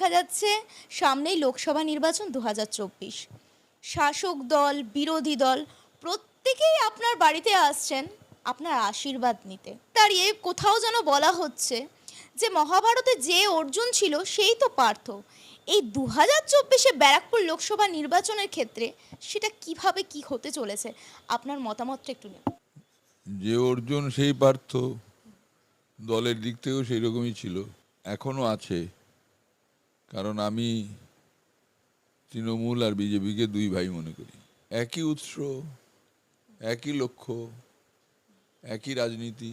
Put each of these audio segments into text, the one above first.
দেখা যাচ্ছে সামনেই লোকসভা নির্বাচন দু হাজার চব্বিশ। শাসক দল, বিরোধী দল, প্রত্যেকেই আপনার বাড়িতে আসছেন আপনার আশীর্বাদ নিতে। তার এ কোথাও যেন বলা হচ্ছে যে মহাভারতে যে অর্জুন ছিল সেই তো পার্থ। এই দু হাজার চব্বিশে ব্যারাকপুর লোকসভা নির্বাচনের ক্ষেত্রে সেটা কীভাবে কি হতে চলেছে? আপনার মতামতটা একটু নিন। যে অর্জুন সেই পার্থ, দলের দিক থেকেও সেই রকমই ছিল, এখনও আছে। কারণ আমি তৃণমূল আর বিজেপিকে দুই ভাই মনে করি। একই উৎস একই লক্ষ্য একই রাজনীতি।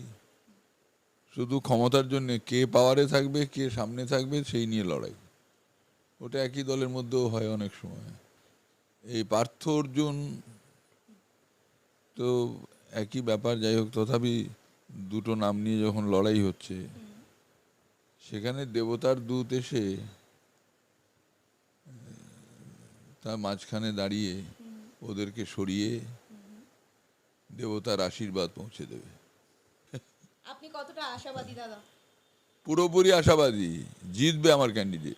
শুধু ক্ষমতার জন্য কে পাওয়ারে থাকবে কে সামনে থাকবে সেই নিয়ে লড়াই। ওটা একই দলের মধ্যেও হয় অনেক সময়। এই পার্থ অর্জুন তো একই ব্যাপার। যাই হোক তথাপি দুটো নাম নিয়ে যখন লড়াই হচ্ছে সেখানে দেবতার দূত এসে তার মাঝখানে দাঁড়িয়ে ওদেরকে সরিয়ে দেবতার আশীর্বাদ পৌঁছে দেবে। আপনি কতটা আশাবাদী দাদা? পুরোপুরি আশাবাদী। জিতবে আমার ক্যান্ডিডেট